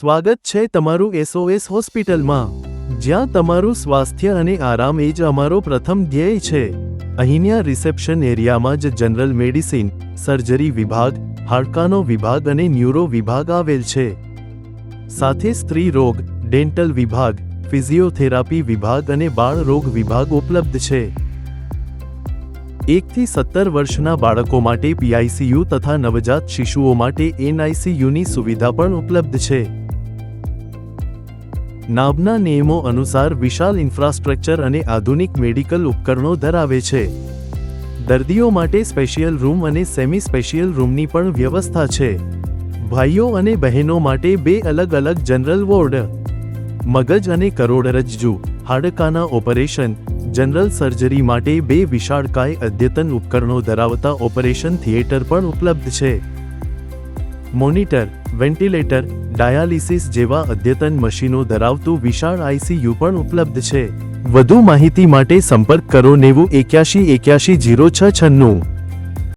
સ્વાગત છે તમારું એસઓએસ હોસ્પિટલમાં. જ્યાં તમારું સ્વાસ્થ્ય અને આરામ એ જ અમારો પ્રથમ ધ્યેય છે. અહીંના રિસેપ્શન એરિયામાં જ જનરલ મેડિસિન, સર્જરી વિભાગ, હાડકાનો વિભાગ અને ન્યુરો વિભાગ આવેલ છે. સાથે સ્ત્રી રોગ, ડેન્ટલ વિભાગ, ફિઝિયોથેરાપી વિભાગ અને બાળ રોગ વિભાગ ઉપલબ્ધ છે. એકથી સત્તર વર્ષના બાળકો માટે પીઆઈસીયુ તથા નવજાત શિશુઓ માટે એનઆઈસીયુની સુવિધા પણ ઉપલબ્ધ છે. નાબના નિયમો અનુસાર વિશાળ ઇન્ફ્રાસ્ટ્રક્ચર અને આધુનિક મેડિકલ ઉપકરણો ધરાવે છે. દર્દીઓ માટે સ્પેશિયલ રૂમ અને સેમી સ્પેશિયલ રૂમની પણ વ્યવસ્થા છે. ભાઈઓ અને બહેનો માટે બે અલગ અલગ જનરલ વોર્ડ. મગજ અને કરોડરજ્જુ, હાડકાના ઓપરેશન, જનરલ સર્જરી માટે બે વિશાળકાય અદ્યતન ઉપકરણો ધરાવતા ઓપરેશન થિયેટર પણ ઉપલબ્ધ છે. મોનિટર, વેન્ટિલેટર, ડાયાલિસિસ જેવા અદ્યતન મશીનો ધરાવતું વિશાળ આઈસીયુ પણ ઉપલબ્ધ છે. વધુ માહિતી માટે સંપર્ક કરો નેવું એક્યાશી એક્યાશી જીરો છ છન્નું.